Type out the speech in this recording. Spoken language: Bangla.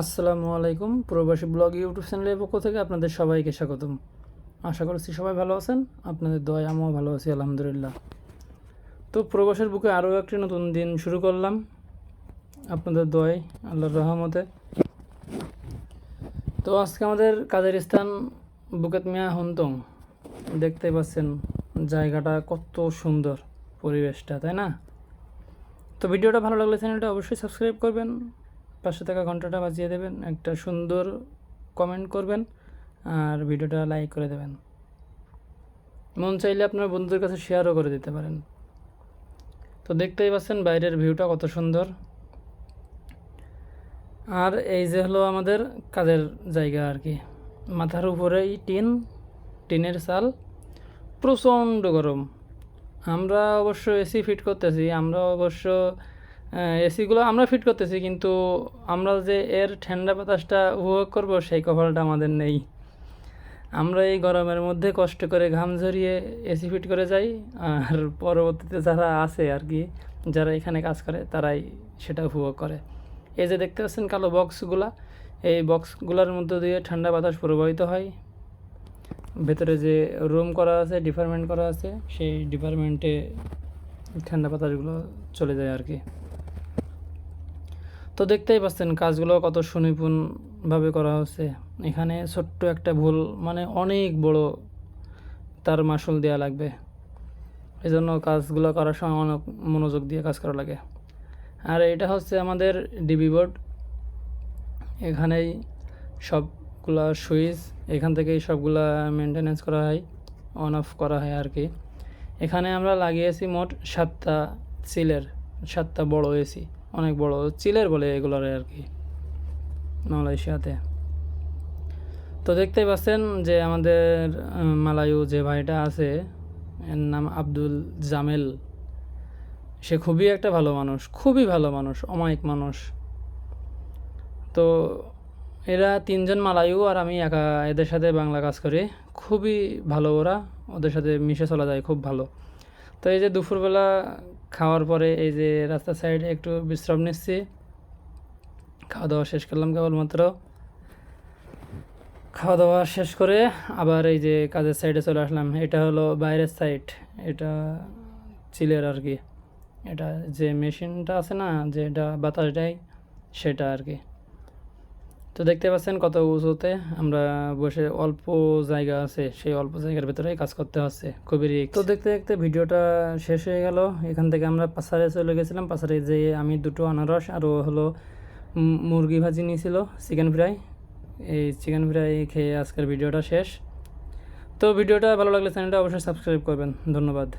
আসসালামু আলাইকুম। প্রবাসী ব্লগ ইউটিউব চ্যানেলের পক্ষ থেকে আপনাদের সবাইকে স্বাগতম। আশা করছি সবাই ভালো আছেন। আপনাদের দয় আমিও ভালো আছি, আলহামদুলিল্লাহ। তো প্রবাসের বুকে আরও একটি নতুন দিন শুরু করলাম। আপনাদের দয় আল্লাহর রহমতে। তো আজকে আমাদের কাজের স্থান বুকেত মিয়া হন্তং। দেখতে পাচ্ছেন জায়গাটা কত সুন্দর পরিবেশটা, তাই না? তো ভিডিওটা ভালো লাগলে চ্যানেলটা অবশ্যই সাবস্ক্রাইব করবেন। পাশে থাকা ঘন্টাটা বাজিয়ে দেবেন, একটা সুন্দর কমেন্ট করবেন আর ভিডিওটা লাইক করে দেবেন। মন চাইলে আপনার বন্ধুদের কাছে শেয়ারও করে দিতে পারেন। তো দেখতেই পাচ্ছেন বাইরের ভিউটা কত সুন্দর। আর এই যে হলো আমাদের কাজের জায়গা আর কি। মাথার উপরেই টিন, টিনের চাল, প্রচণ্ড গরম। আমরা অবশ্য এসি ফিট করতেছি, আমরা অবশ্য এসিগুলো আমরা ফিট করতেছি, কিন্তু আমরা যে এর ঠান্ডা বাতাসটা উপভোগ করব, সেই কপালটা আমাদের নেই। আমরা এই গরমের মধ্যে কষ্ট করে ঘাম ঝরিয়ে এসি ফিট করে যাই, আর পরবর্তীতে যারা আছে আর কি, যারা এখানে কাজ করে, তারাই সেটা উপভোগ করে। এই যে দেখতে পাচ্ছেন কালো বক্সগুলা এই বক্সগুলোর মধ্যে দিয়ে ঠান্ডা বাতাস প্রবাহিত হয়। ভেতরে যে রুম করা আছে ডিপার্টমেন্ট করা আছে, সেই ডিপার্টমেন্টে ঠান্ডা বাতাসগুলো চলে যায় আর কি। তো দেখতেই পাচ্ছেন কাজগুলো কত সুনিপুণভাবে করা হচ্ছে। এখানে ছোট্ট একটা ভুল মানে অনেক বড় তার মাসুল দেওয়া লাগবে। এই জন্য কাজগুলো করার সময় অনেক মনোযোগ দিয়ে কাজ করা লাগে। আর এটা হচ্ছে আমাদের ডিবি বোর্ড। এখানেই সবগুলা সুইচ, এখান থেকেই সবগুলা মেনটেনেন্স করা হয়, অন অফ করা হয় আর কি। এখানে আমরা লাগিয়েছি মোট সাতটা সিলের, সাতটা বড় এসি। অনেক বড় চিলের বলে এগুলোর আর কি, মালয়েশিয়াতে। তো দেখতেই পাচ্ছেন যে আমাদের মালায়ু যে ভাইটা আছে, এর নাম আব্দুল জামেল, সে খুবই একটা ভালো মানুষ, খুবই ভালো মানুষ, অমায়িক মানুষ। তো এরা তিনজন মালায়ু আর আমি একা এদের সাথে বাংলা কাজ করি, খুবই ভালো ওরা, ওদের সাথে মিশে চলা যায়, খুব ভালো। তো এই যে দুপুরবেলা খাওয়ার পরে এই যে রাস্তার সাইডে একটু বিশ্রাম নিচ্ছি। খাওয়া দাওয়া শেষ করলাম কেবলমাত্র। খাওয়া দাওয়া শেষ করে আবার এই যে কাজের সাইডে চলে আসলাম। এটা হলো বাইরের সাইড এটা চিলের আর কি। এটা যে মেশিনটা আছে না, যেটা বাতাস দেয়, সেটা আর কি। তো দেখতে পাচ্ছেন কত উঁচুতে আমরা বসে অল্প জায়গা আছে, সেই অল্প জায়গার ভেতরে কাজ করতে হচ্ছে। খুবই রিস্ক তো দেখতে দেখতে ভিডিওটা শেষ হয়ে গেল। এখান থেকে আমরা পাসারে চলে গেছিলাম। পাসারে যেয়ে আমি দুটো আনারস আর ও হলো মুরগি ভাজি নিয়েছিল চিকেন ফ্রাই এই চিকেন ফ্রাই খেয়ে আজকের ভিডিওটা শেষ। তো ভিডিওটা ভালো লাগলে চ্যানেলটা অবশ্যই সাবস্ক্রাইব করবেন। ধন্যবাদ।